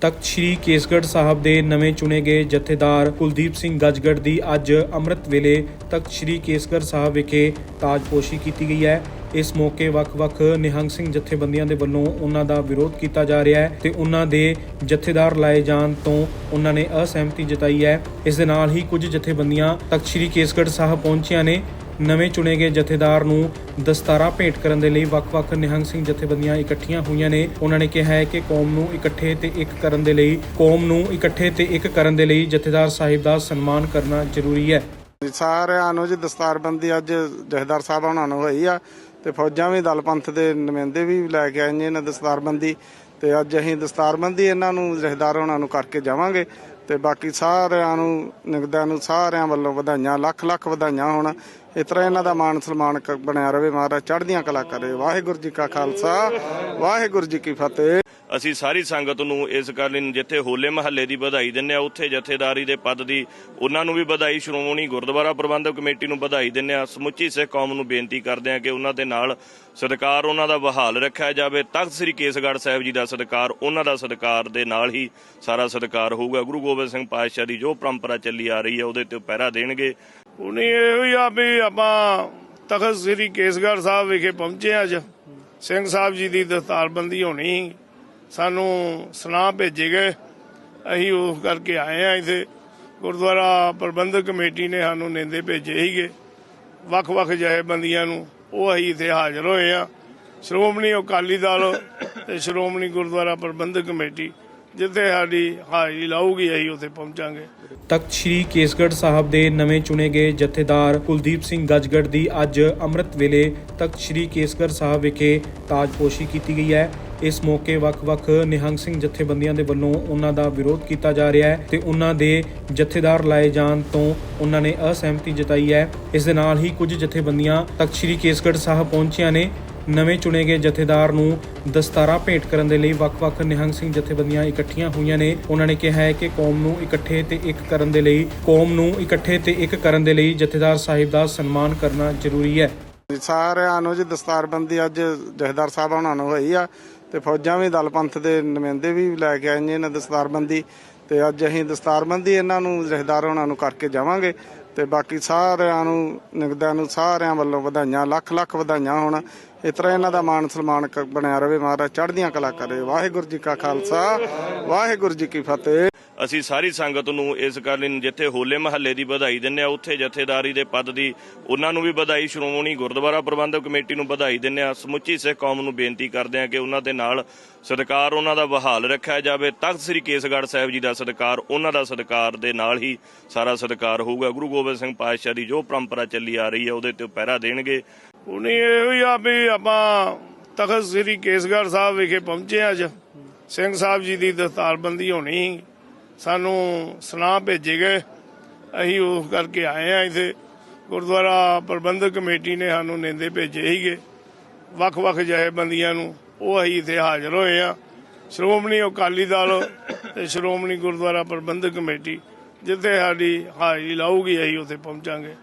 ਤਖਤ ਸ੍ਰੀ ਕੇਸਗੜ੍ਹ ਸਾਹਿਬ ਦੇ ਨਵੇਂ ਚੁਣੇ ਗਏ ਜਥੇਦਾਰ ਕੁਲਦੀਪ ਸਿੰਘ ਗੱਜਗੜ੍ਹ ਦੀ ਅੱਜ ਅੰਮ੍ਰਿਤ ਵੇਲੇ ਤਖਤ ਸ੍ਰੀ ਕੇਸਗੜ੍ਹ ਸਾਹਿਬ ਵਿਖੇ ਤਾਜਪੋਸ਼ੀ ਕੀਤੀ ਗਈ ਹੈ। ਇਸ ਮੌਕੇ ਵੱਖ-ਵੱਖ ਨਿਹੰਗ ਸਿੰਘ ਜਥੇਬੰਦੀਆਂ ਦੇ ਵੱਲੋਂ ਉਹਨਾਂ ਦਾ ਵਿਰੋਧ ਕੀਤਾ ਜਾ ਰਿਹਾ ਹੈ ਤੇ ਉਹਨਾਂ ਦੇ ਜਥੇਦਾਰ ਲਾਏ ਜਾਣ ਤੋਂ ਉਹਨਾਂ ਨੇ ਅਸਹਿਮਤੀ ਜਤਾਈ ਹੈ। ਇਸ ਦੇ ਨਾਲ ਹੀ ਕੁਝ ਜਥੇਬੰਦੀਆਂ ਤਖਤ ਸ੍ਰੀ ਕੇਸਗੜ੍ਹ ਸਾਹਿਬ ਪਹੁੰਚੀਆਂ ਨੇ। ਨਵੇਂ ਚੁਣੇ ਗਏ ਜਥੇਦਾਰ ਨੂੰ ਦਸਤਾਰਾ ਭੇਟ ਕਰਨ ਦੇ ਲਈ ਵੱਖ-ਵੱਖ ਨਿਹੰਗ ਸਿੰਘ ਜਥੇਬੰਦੀਆਂ ਇਕੱਠੀਆਂ ਹੋਈਆਂ ਨੇ। ਉਹਨਾਂ ਨੇ ਕਿਹਾ ਹੈ ਕਿ ਕੌਮ ਨੂੰ ਇਕੱਠੇ ਤੇ ਇੱਕ ਕਰਨ ਦੇ ਲਈ, ਕੌਮ ਨੂੰ ਇਕੱਠੇ ਤੇ ਇੱਕ ਕਰਨ ਦੇ ਲਈ ਜਥੇਦਾਰ ਸਾਹਿਬ ਦਾ ਸਨਮਾਨ ਕਰਨਾ ਜ਼ਰੂਰੀ ਹੈ। ਸਾਰਿਆਂ ਨੂੰ ਜੀ ਦਸਤਾਰਬੰਦੀ ਅੱਜ ਜਥੇਦਾਰ ਸਾਹਿਬ ਉਹਨਾਂ ਨੂੰ ਹੋਈ ਆ ਤੇ ਫੌਜਾਂ ਵੀ ਦਲ ਪੰਥ ਦੇ ਨੁਮਾਇੰਦੇ ਵੀ ਲੈ ਕੇ ਆਏ ਨੇ ਇਹਨਾਂ ਦਸਤਾਰਬੰਦੀ ਤੇ ਅੱਜ ਅਸੀਂ ਦਸਤਾਰਬੰਦੀ ਇਹਨਾਂ ਨੂੰ, ਜਥੇਦਾਰ ਉਹਨਾਂ ਨੂੰ ਕਰਕੇ ਜਾਵਾਂਗੇ। ਤੇ ਬਾਕੀ ਸਾਰਿਆਂ ਨੂੰ, ਨਿਗਦਾਂ ਨੂੰ ਸਾਰਿਆਂ ਵੱਲੋਂ ਵਧਾਈਆਂ, ਲੱਖ ਲੱਖ ਵਧਾਈਆਂ ਹੋਣ। ਇਸ ਤਰ੍ਹਾਂ ਇਹਨਾਂ ਦਾ ਮਾਣ ਸਨਮਾਨ ਬਣਿਆ ਰਵੇ ਮਹਾਰਾਜ, ਚੜ੍ਹਦੀਆਂ ਕਲਾ ਕਰੇ। ਵਾਹਿਗੁਰੂ ਜੀ ਕਾ ਖਾਲਸਾ, ਵਾਹਿਗੁਰੂ ਜੀ ਕੀ ਫਤਿਹ। ਅਸੀਂ ਸਾਰੀ ਸੰਗਤ ਨੂੰ ਇਸ ਕਾਰਨ ਨੂੰ ਜਿੱਥੇ ਹੋਲੇ ਮਹੱਲੇ ਦੀ ਵਧਾਈ ਦਿੰਨੇ ਆ, ਉੱਥੇ ਜਥੇਦਾਰੀ ਦੇ ਪਦ ਦੀ ਉਹਨਾਂ ਨੂੰ ਵੀ ਵਧਾਈ, ਸ਼੍ਰੋਮਣੀ ਗੁਰਦੁਆਰਾ ਪ੍ਰਬੰਧਕ ਕਮੇਟੀ ਨੂੰ ਵਧਾਈ ਦਿੰਨੇ ਆ। ਸਮੁੱਚੀ ਸਿੱਖ ਕੌਮ ਨੂੰ ਬੇਨਤੀ ਕਰਦੇ ਆ ਕਿ ਉਹਨਾਂ ਦੇ ਨਾਲ ਸਤਿਕਾਰ ਉਹਨਾਂ ਦਾ ਬਹਾਲ ਰੱਖਿਆ ਜਾਵੇ। ਤਖਤ ਸ੍ਰੀ ਕੇਸਗੜ੍ਹ ਸਾਹਿਬ ਜੀ ਦਾ ਸਤਿਕਾਰ ਉਹਨਾਂ ਦਾ ਸਤਿਕਾਰ ਦੇ ਨਾਲ ਹੀ ਸਾਰਾ ਸਤਿਕਾਰ ਹੋਊਗਾ। ਗੁਰੂ ਗੋਬਿੰਦ ਸਿੰਘ ਪਾਤਸ਼ਾਹ ਦੀ ਜੋ ਪਰੰਪਰਾ ਚੱਲੀ ਆ ਰਹੀ ਹੈ ਉਹਦੇ ਤੇ ਉਹ ਪਹਿਰਾ ਦੇਣਗੇ। ਉਹਨੇ ਇਹੋ ਹੀ ਆ ਵੀ ਆਪਾਂ ਤਖਤ ਸ੍ਰੀ ਕੇਸਗੜ੍ਹ ਸਾਹਿਬ ਵਿਖੇ ਪਹੁੰਚੇ ਅੱਜ। ਸਿੰਘ ਸਾਹਿਬ ਜੀ ਦੀ ਦਸਤਾਰਬੰਦੀ ਹੋਣੀ। ਸਾਨੂੰ ਸੁਨਾਹ ਭੇਜੇ ਗਏ। ਅਸੀਂ ਉਸ ਕਰਕੇ ਆਏ ਆ ਇੱਥੇ। ਗੁਰਦੁਆਰਾ ਪ੍ਰਬੰਧਕ ਕਮੇਟੀ ਨੇ ਸਾਨੂੰ ਨਿੰਦੇ ਭੇਜੇ ਸੀਗੇ। ਵੱਖ-ਵੱਖ ਜਥੇਬੰਦੀਆਂ ਨੂੰ। ਉਹ ਅਸੀਂ ਇੱਥੇ ਹਾਜ਼ਰ ਹੋਏ ਆ ਸ਼੍ਰੋਮਣੀ ਅਕਾਲੀ ਦਲ ਤੇ ਸ਼੍ਰੋਮਣੀ ਗੁਰਦੁਆਰਾ ਪ੍ਰਬੰਧਕ ਕਮੇਟੀ, ਜਿੱਥੇ ਸਾਡੀ ਹਾਜ਼ਰੀ ਲਾਊਗੀ, ਅਸੀਂ ਉੱਥੇ ਪਹੁੰਚਾਂਗੇ। ਤਖਤ ਸ੍ਰੀ ਕੇਸਗੜ੍ਹ ਸਾਹਿਬ ਦੇ ਨਵੇਂ ਚੁਣੇ ਗਏ ਜਥੇਦਾਰ ਕੁਲਦੀਪ ਸਿੰਘ ਗੱਜਗੜ੍ਹ ਦੀ ਅੱਜ ਅੰਮ੍ਰਿਤ ਵੇਲੇ ਤਖਤ ਸ੍ਰੀ ਕੇਸਗੜ੍ਹ ਸਾਹਿਬ ਵਿਖੇ ਤਾਜਪੋਸ਼ੀ ਕੀਤੀ ਗਈ ਹੈ। ਇਸ ਮੌਕੇ ਵੱਖ-ਵੱਖ ਨਿਹੰਗ ਸਿੰਘ ਜਥੇਬੰਦੀਆਂ ਦੇ ਵੱਲੋਂ ਉਹਨਾਂ ਦਾ ਵਿਰੋਧ ਕੀਤਾ ਜਾ ਰਿਹਾ ਹੈ ਤੇ ਉਹਨਾਂ ਦੇ ਜਥੇਦਾਰ ਲਾਏ ਜਾਣ ਤੋਂ ਉਹਨਾਂ ਨੇ ਅਸਹਿਮਤੀ ਜਤਾਈ ਹੈ। ਇਸ ਦੇ ਨਾਲ ਹੀ ਕੁਝ ਜਥੇਬੰਦੀਆਂ ਤਖਤ ਸ੍ਰੀ ਕੇਸਗੜ੍ਹ ਸਾਹਿਬ ਪਹੁੰਚੀਆਂ ਨੇ। ਨਵੇਂ ਚੁਣੇ ਗਏ ਜਥੇਦਾਰ ਨੂੰ ਦਸਤਾਰਾ ਭੇਟ ਕਰਨ ਦੇ ਲਈ ਵੱਖ-ਵੱਖ ਨਿਹੰਗ ਸਿੰਘ ਜਥੇਬੰਦੀਆਂ ਇਕੱਠੀਆਂ ਹੋਈਆਂ ਨੇ। ਉਹਨਾਂ ਨੇ ਕਿਹਾ ਹੈ ਕਿ ਕੌਮ ਨੂੰ ਇਕੱਠੇ ਤੇ ਇੱਕ ਕਰਨ ਦੇ ਲਈ, ਕੌਮ ਨੂੰ ਇਕੱਠੇ ਤੇ ਇੱਕ ਕਰਨ ਦੇ ਲਈ ਜਥੇਦਾਰ ਸਾਹਿਬ ਦਾ ਸਨਮਾਨ ਕਰਨਾ ਜ਼ਰੂਰੀ ਹੈ। ਜੀ, ਸਾਰਿਆਂ ਨੂੰ ਜੀ ਦਸਤਾਰਬੰਦੀ ਅੱਜ ਜਹਦਾਰ ਸਾਹਿਬ ਉਹਨਾਂ ਨੂੰ ਹੋਈ ਆ ਤੇ ਫੌਜਾਂ ਵੀ ਦਲ ਪੰਥ ਦੇ ਨੁਮਾਇੰਦੇ ਵੀ ਲੈ ਕੇ ਆਏ ਨੇ ਇਹਨਾਂ ਦਸਤਾਰਬੰਦੀ ਤੇ ਅੱਜ ਅਸੀਂ ਦਸਤਾਰਬੰਦੀ ਇਹਨਾਂ ਨੂੰ ਜਹਦਾਰ ਉਹਨਾਂ ਨੂੰ ਕਰਕੇ ਜਾਵਾਂਗੇ ਤੇ ਬਾਕੀ ਸਾਰਿਆਂ ਨੂੰ ਨਿਗਦਾਂ ਨੂੰ ਸਾਰਿਆਂ ਵੱਲੋਂ ਵਧਾਈਆਂ ਲੱਖ ਲੱਖ ਵਧਾਈਆਂ ਹੋਣ ਇਸ ਤਰ੍ਹਾਂ ਇਹਨਾਂ ਦਾ ਮਾਨ ਸਨਮਾਨ ਬਣਿਆ ਰਵੇ ਮਹਾਰਾਜ, ਚੜ੍ਹਦੀਆਂ ਕਲਾ ਕਰੇ। ਵਾਹਿਗੁਰੂ ਜੀ ਕਾ ਖਾਲਸਾ, ਵਾਹਿਗੁਰੂ ਜੀ ਕੀ ਫਤਿਹ। ਅਸੀਂ ਸਾਰੀ ਸੰਗਤ ਨੂੰ ਇਸ ਗੱਲ ਨੂੰ ਜਿੱਥੇ ਹੋਲੇ ਮਹੱਲੇ ਦੀ ਵਧਾਈ ਦਿੰਨੇ ਆ ਉੱਥੇ ਜਥੇਦਾਰੀ ਦੇ ਪਦ ਦੀ ਉਹਨਾਂ ਨੂੰ ਵੀ ਵਧਾਈ, ਸ਼੍ਰੋਮਣੀ ਗੁਰਦੁਆਰਾ ਪ੍ਰਬੰਧਕ ਕਮੇਟੀ ਨੂੰ ਵਧਾਈ ਦਿੰਨੇ ਆ ਸਮੁੱਚੀ ਸਿੱਖ ਕੌਮ ਨੂੰ ਬੇਨਤੀ ਕਰਦੇ ਆ ਕਿ ਉਹਨਾਂ ਦੇ ਨਾਲ ਸਤਿਕਾਰ ਉਹਨਾਂ ਦਾ ਬਹਾਲ ਰੱਖਿਆ ਜਾਵੇ। ਤਖਤ ਸ੍ਰੀ ਕੇਸਗੜ੍ਹ ਸਾਹਿਬ ਜੀ ਦਾ ਸਤਿਕਾਰ ਉਹਨਾਂ ਦਾ ਸਤਿਕਾਰ ਦੇ ਨਾਲ ਹੀ ਸਾਰਾ ਸਤਿਕਾਰ ਹੋਊਗਾ। ਗੁਰੂ ਗੋਬਿੰਦ ਸਿੰਘ ਪਾਤਸ਼ਾਹ ਦੀ ਜੋ ਪਰੰਪਰਾ ਚੱਲੀ ਆ ਰਹੀ ਹੈ, ਉਹਦੇ ਤੇ ਪਹਿਰਾ ਦੇਣਗੇ। ਉਹਨੇ ਇਹੋ ਹੀ ਆ ਵੀ ਆਪਾਂ ਤਖਤ ਸ੍ਰੀ ਕੇਸਗੜ੍ਹ ਸਾਹਿਬ ਵਿਖੇ ਪਹੁੰਚੇ ਅੱਜ। ਸਿੰਘ ਸਾਹਿਬ ਜੀ ਦੀ ਦਸਤਾਰਬੰਦੀ ਹੋਣੀ। ਸਾਨੂੰ ਸੁਨਾਹ ਭੇਜੇ ਗਏ। ਅਸੀਂ ਉਸ ਕਰਕੇ ਆਏ ਆ ਇੱਥੇ। ਗੁਰਦੁਆਰਾ ਪ੍ਰਬੰਧਕ ਕਮੇਟੀ ਨੇ ਸਾਨੂੰ ਨਿੰਦੇ ਭੇਜੇ ਸੀਗੇ। ਵੱਖ-ਵੱਖ ਜਥੇਬੰਦੀਆਂ ਨੂੰ। ਉਹ ਅਸੀਂ ਇੱਥੇ ਹਾਜ਼ਰ ਹੋਏ ਆ ਸ਼੍ਰੋਮਣੀ ਅਕਾਲੀ ਦਲ ਤੇ ਸ਼੍ਰੋਮਣੀ ਗੁਰਦੁਆਰਾ ਪ੍ਰਬੰਧਕ ਕਮੇਟੀ ਜਿੱਥੇ ਸਾਡੀ ਹਾਜ਼ਰੀ ਲਾਊਗੀ, ਅਸੀਂ ਉੱਥੇ ਪਹੁੰਚਾਂਗੇ।